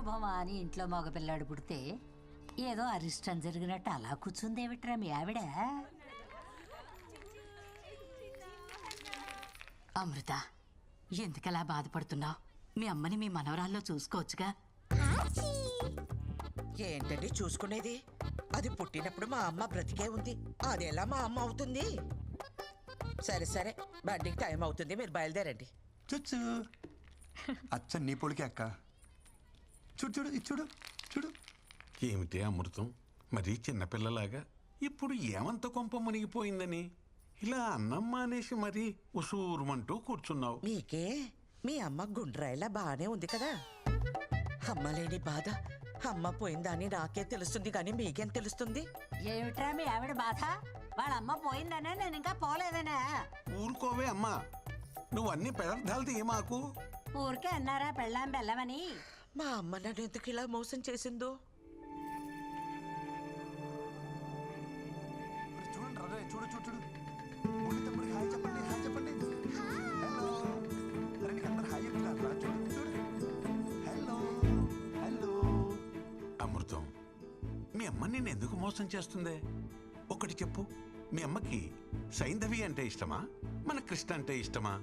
శుభమా అని ఇంట్లో మగపిల్లాడు పుడితే ఏదో అరిష్టం జరిగినట్టు అలా కూర్చుందేమిట్రా మీ ఆవిడ? అమృత ఎందుకలా బాధపడుతున్నావు? మీ అమ్మని మీ మనవరాల్లో చూసుకోవచ్చుగా? ఏంటండి చూసుకునేది? అది పుట్టినప్పుడు మా అమ్మ బ్రతికే ఉంది. అది ఎలా మా అమ్మ అవుతుంది? సరే సరే. బండికి టైం అవుతుంది. మీరు బయలుదేరండి. చుచ్చు. అచ్చ నీ పొలికే అక్క. చూడు చూడు ఇది చూడు చూడు. ఏమిటి అమృతం? మరీ చిన్నపిల్లలాగా ఇప్పుడు ఏమంత కొంప మునిగిపోయిందని? ఇలా అన్నం మానేసి మరీ ఉసూరుమంటూ కూర్చున్నావు. మీకే? మీ అమ్మ గుండ్రాయిలా బాగానే ఉంది కదా? అమ్మ లేని బాధ. అమ్మ పోయిందని నాకే తెలుస్తుంది కానీ మీకేం తెలుస్తుంది? ఏమిట్రా మీ ఆవిడ బాధ? వాళ్ళ అమ్మ పోయిందనే నేను ఇంకా పోలేదనే. ఊరుకోవే అమ్మా. నువ్వు అన్ని పదార్థాలు తీయమాకు ఊరికే అన్నారా పెళ్ళాం బెల్లమని? మా అమ్మ నన్ను ఎందుకు ఇలా మోసం చేసిందో? చూడండి రా చూడు చూడు చూడు. బుల్లి తమ్ముడికి హాయ్ చెప్పండి హాయ్ చెప్పండి. హలో అరే నీకు అందరు హాయ్ చెప్తున్నారు రా చూడు చూడు. హలో హలో అమృతం మీ అమ్మ నిన్ను ఎందుకు మోసం చేస్తుందే? ఒకటి చెప్పు. మీ అమ్మకి సైంధవి అంటే ఇష్టమా? మన కృష్ణ అంటే ఇష్టమా?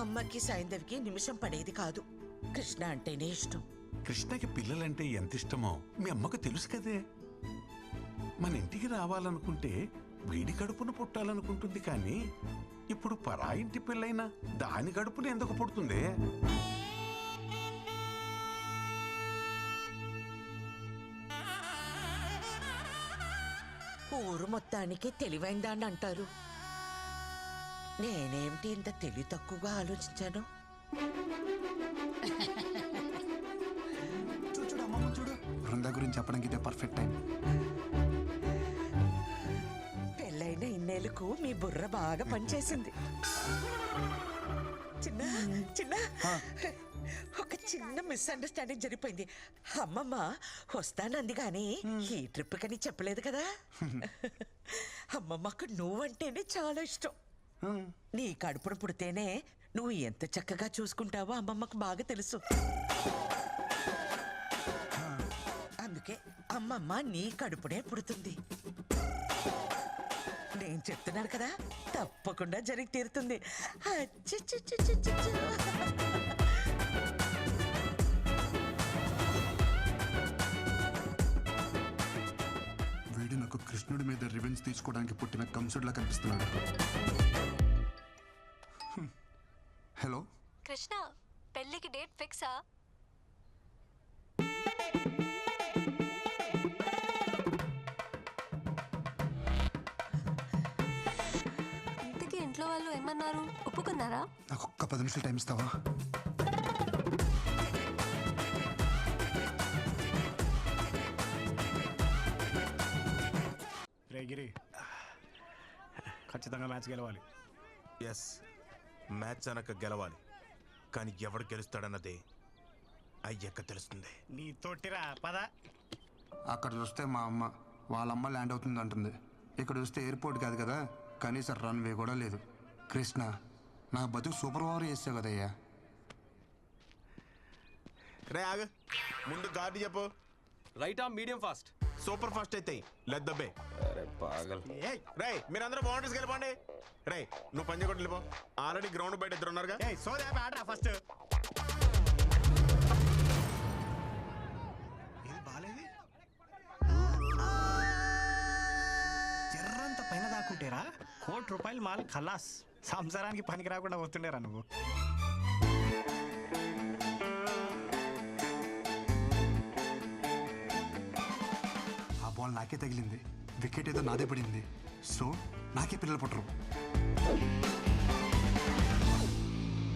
అమ్మకి సైంధవికి నిమిషం పడేది కాదు. కృష్ణ అంటేనే ఇష్టం. కృష్ణకి పిల్లలంటే ఎంత ఇష్టమో మీ అమ్మకు తెలుసు కదే. మన ఇంటికి రావాలనుకుంటే వీడి కడుపును పుట్టాలనుకుంటుంది కానీ ఇప్పుడు పరాయింటి పిల్లైనా దాని కడుపును ఎందుకు పుడుతుంది? ఊరు మొత్తానికి తెలివైందాన్ని అంటారు నేనేమిటి ఇంత తెలివి తక్కువగా ఆలోచించాను? చూడు చూడు అమ్మమ్మ చూడు. బృంద గురించి చెప్పడానికి ఇదే పర్ఫెక్ట్ టైం పెళ్ళైన ఇన్నేళ్ళకు మీ బుర్ర బాగా పనిచేసింది. చిన్న చిన్న. ఒక చిన్న మిస్అండర్స్టాండింగ్ జరిగిపోయింది. అమ్మమ్మ వస్తానంది కానీ ఈ ట్రిప్ కని చెప్పలేదు కదా. అమ్మమ్మకు నువ్వంటేనే చాలా ఇష్టం. నీ కడుపును పుడితేనే నువ్వు ఎంత చక్కగా చూసుకుంటావో అమ్మమ్మకు బాగా తెలుసు. అందుకే అమ్మమ్మ నీ కడుపునే పుడుతుంది. నేను చెప్తున్నాను కదా తప్పకుండా జరిగి తీరుతుంది. అచ్చచ్చచ్చచ్చచ్చ. వీడు నాకు కృష్ణుడి మీద రివెంజ్ తీసుకోవడానికి పుట్టిన కంసుడిలా కనిపిస్తున్నాడు. హలో? కృష్ణ పెళ్ళికి డేట్ ఫిక్సా? ఇంతకీ ఇంట్లో వాళ్ళు ఏమన్నారు? ఒప్పుకున్నారా? నాకు ఒక్క పది నిమిషాలు టైం ఇస్తావా? రే గిరి. ఖచ్చితంగా మ్యాచ్ గెలవాలి. ఎస్ మ్యాచ్ అనక గెలవాలి. కానీ ఎవడు గెలుస్తాడన్నదే అయ్యక్క తెలుస్తుంది. నీ తోటిరా పద. అక్కడ చూస్తే మా అమ్మ వాళ్ళ అమ్మ ల్యాండ్ అవుతుంది అంటుంది ఇక్కడ చూస్తే ఎయిర్పోర్ట్ కాదు కదా? కనీసం రన్వే కూడా లేదు. కృష్ణ నా బతుకు సూపర్ ఓవర్ చేసావు కదయ్యా. రే ఆగ. ముందు గాడి చెప్పు. రైటా మీడియం ఫాస్ట్. సూపర్ ఫాస్ట్ అయితే లెద్దబ్బే రే మీరందరూ వెళ్ళిపోండి రే నువ్వు పంజ కొట్టి వెళ్ళిపో ఆల్రెడీ గ్రౌండ్ బయట ఇద్దరు ఉన్నారుగా. ఏయ్ సోదే ఆడరా ఫస్ట్ ఇది పైన దాక్కుంటేరా కోటి రూపాయలు మాల్ ఖలాస్. సంసారానికి పనికి రాకుండా పోతుండేరా నువ్వు. ఆ బాల్ నాకే తగిలింది. వికెట్ ఏదో నాదే పడింది. సో నాకే పిల్లలు పుట్టరు.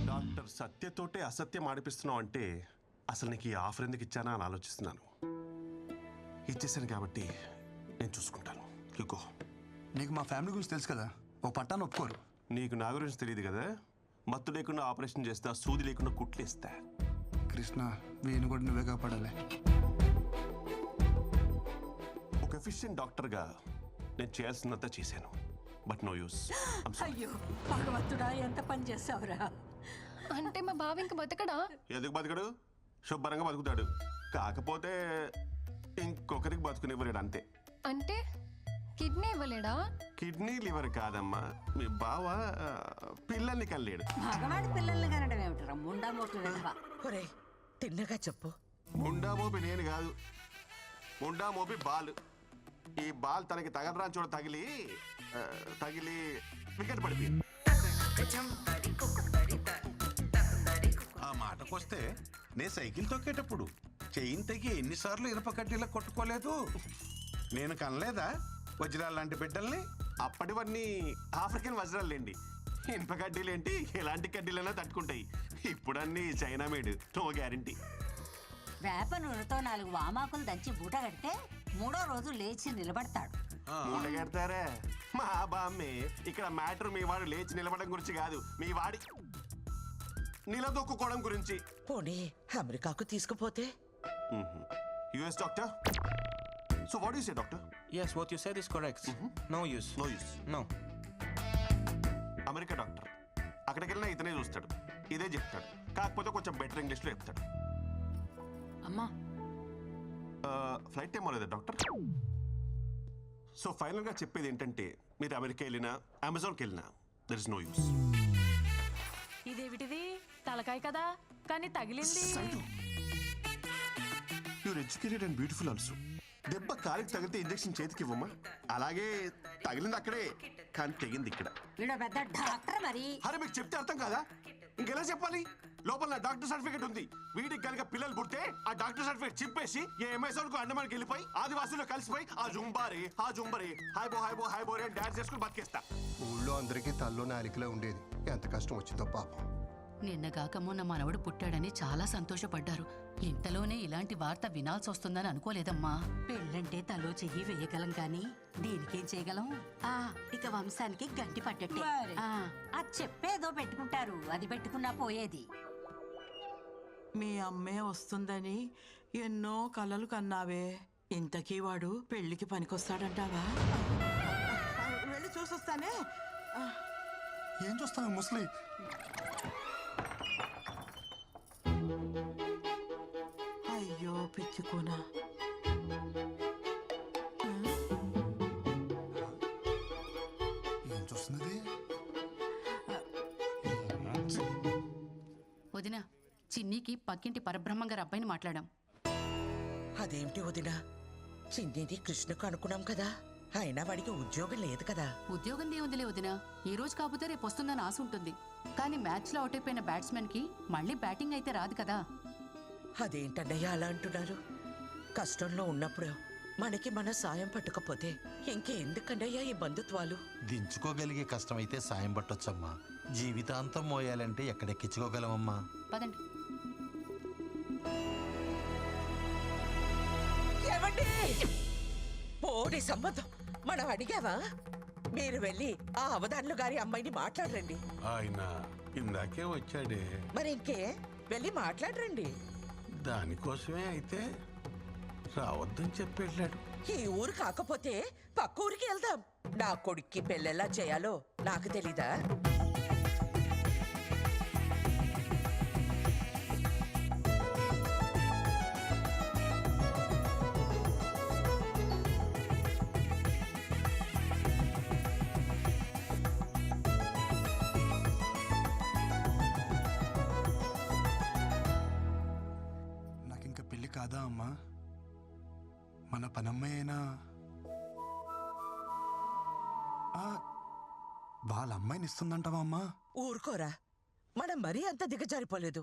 డాక్టర్ సత్యతోటే అసత్యం ఆడిపిస్తున్నావు అంటే అసలు నీకు ఈ ఆఫర్ ఎందుకు ఇచ్చానా అని ఆలోచిస్తున్నాను. ఇచ్చేసాను కాబట్టి నేను చూసుకుంటాను. యుగో నీకు మా ఫ్యామిలీ గురించి తెలుసు కదా. ఓ పట్టాను ఒప్పుకోరు. నీకు నా గురించి తెలియదు కదా? మత్తు లేకుండా ఆపరేషన్ చేస్తా సూది లేకుండా కుట్లేస్తా. కృష్ణ వీని కూడా నువ్వే కాపాడాలి. ఒక ఎఫిషియెంట్ డాక్టర్గా నేను చేయాల్సినంత చేశాను. బట్ నో యూస్ అయ్యో భగవంతుడా ఎంత పని చేసావురా. అంటే మా బావ ఇంక బతకడా? ఎందుకు బతకడు? శుభ్రంగా బతుకుతాడు. కాకపోతే ఇంకొకరికి బతుకునివ్వలేడు అంతే. అంటే కిడ్నీ ఇవ్వలేడా? కిడ్నీ లివర్ కాదమ్మా. మీ బావ పిల్లల్ని కల్లేడు మగవాడి పిల్లల్ని కనడం ఏమిటరా? ముండా తిన్నగా చెప్పు. ముండా మోపి నేను కాదు. ముండా మోపి బాల్. ఈ బాల్ తనకి తగలరాని చోట తగిలి ఆ, తగిలి వికెట్ పడిపోయింది. ఆ మాటకొస్తే నే సైకిల్ తొక్కేటప్పుడు చెయ్యిని తెగి ఎన్నిసార్లు ఇనప కడ్డీలా కొట్టుకోలేదు. నేను కనలేదా వజ్రాలు లాంటి బిడ్డల్ని? అప్పటివన్నీ ఆఫ్రికన్ వజ్రాలేండి. ఇనుప కడ్డీలేంటి ఎలాంటి కడ్డీలైనా తట్టుకుంటాయి. ఇప్పుడన్నీ చైనా మేడ్ నో గ్యారంటీ. వేప నూనెతో నాలుగు వామాకులు దంచి బూట కడితే మూడో రోజు లేచి నిలబడతాడు. మూట కడతారా మా బామ్మే ఇక్కడ మ్యాటర్ మీ వాడు లేచి నిలబడడం గురించి కాదు. మీ వాడి నిలదొక్కుకోవడం గురించి. పోనీ అమెరికాకు తీసుకుపోతే? US doctor? So what you say doctor? Yes, what you said is correct. No use. No use No. America doctor. అక్కడికి వెళ్ళినా ఇతనే చూస్తాడు. ఇదే చెప్తాడు. కాకపోతే కొంచెం బెటర్ ఇంగ్లీష్లో చెప్తాడు. అమ్మా ఫ్లైట్ టైం అవ్వలేదా డాక్టర్ సో ఫైనల్గా చెప్పేది ఏంటంటే మీరు అమెరికా వెళ్ళినా అమెజాన్కి వెళ్ళినా దర్ ఇస్ నో యూస్ ఇదేమిటిది తలకాయ కదా కానీ తగిలింది. You're educated and beautiful also దెబ్బ కాలికి తగిలితే ఇంజెక్షన్ చేతికి ఇవ్వమ్మా అలాగే తగిలింది అక్కడే కానీ తెగింది ఇక్కడ. వీడో పెద్ద డాక్టర్ మరి. అరే మీకు చెప్తే అర్థం కాదా? ఇంకెలా చెప్పాలి? లోపల నా డాక్టర్ సర్టిఫికేట్ ఉంది. వీడికి కనుక పిల్లలు పుడితే ఆ డాక్టర్ సర్టిఫికేట్ చింపేసి ఏ అమెజాన్కు అండమానికి వెళ్ళిపోయి ఆదివాసులు కలిసిపోయి ఆ జుంబారే ఆ జుంబరే హాయ్ బో హాయ్ బో హాయ్ బో అని డాన్స్ చేసుకుని బతికేస్తా. ఊళ్ళో అందరికీ తల్లో నాలికలో ఉండేది. ఎంత కష్టం వచ్చిందో పాపం. నిన్నగాక మొన్న మనవడు పుట్టాడని చాలా సంతోషపడ్డారు. ఇంతలోనే ఇలాంటి వార్త వినాల్సి వస్తుందని అనుకోలేదమ్మా. పెళ్ళంటే తలో చెయ్యి వేయగలం కానీ దీనికేం చేయగలం? ఆ ఇక వంశానికి గంటి పట్టట్టే మరి. ఆ, అది చెప్పేదో పెట్టుకుంటారు. అది పెట్టుకున్నా పోయేది. మీ అమ్మే వస్తుందని ఎన్నో కలలు కన్నావే. ఇంతకీ వాడు పెళ్ళికి పనికొస్తాడంటావా? వెళ్ళి చూసొస్తానే. ఏం చూస్తావు ముసలి? ఏం చూస్తున్నది? వదిన చిన్నికి పక్కింటి పరబ్రహ్మం గారి అబ్బాయిని మాట్లాడాం. అదేమిటి వదినా? చిన్నిది కృష్ణకు అనుకున్నాం కదా. అయినా వాడికి ఉద్యోగం లేదు కదా. ఉద్యోగం దేవుందిలే వదిన. ఈ రోజు కాకపోతే రేపు వస్తుందని ఆశ ఉంటుంది. కానీ మ్యాచ్లో అవుట్ అయిపోయిన బ్యాట్స్మెన్కి మళ్ళీ బ్యాటింగ్ అయితే రాదు కదా. అదేంటన్నయ్య అలా అంటున్నారు? కష్టంలో ఉన్నప్పుడు మనకి మన సాయం పట్టకపోతే ఇంకెందుకన్నయ్యా ఈ బంధుత్వాలు? దించుకోగలిగే కష్టమైతే సాయం పట్టొచ్చమ్మా. జీవితాంతం మోయాలంటే ఎక్కడెక్కించుకోగలమమ్మా. పదండి. ఏమండి? పోడి సంబంధం. మనం అడిగావా? మీరు వెళ్ళి ఆ అవధానులు గారి అమ్మాయిని మాట్లాడరండి. ఆయన ఇందాకే వచ్చాడే. మరి ఇంకే వెళ్ళి మాట్లాడరండి. దానికోసమే అయితే రావద్దని చెప్పి ఈ ఊరు కాకపోతే పక్క ఊరికి వెళ్దాం. నా కొడుక్కి పెళ్ళెలా చేయాలో నాకు తెలీదా? మన పనమ్మాయి వాళ్ళ అమ్మాయిని ఇస్తుందంటావా అమ్మా? ఊరుకోరా. మనం మరీ అంత దిగజారిపోలేదు.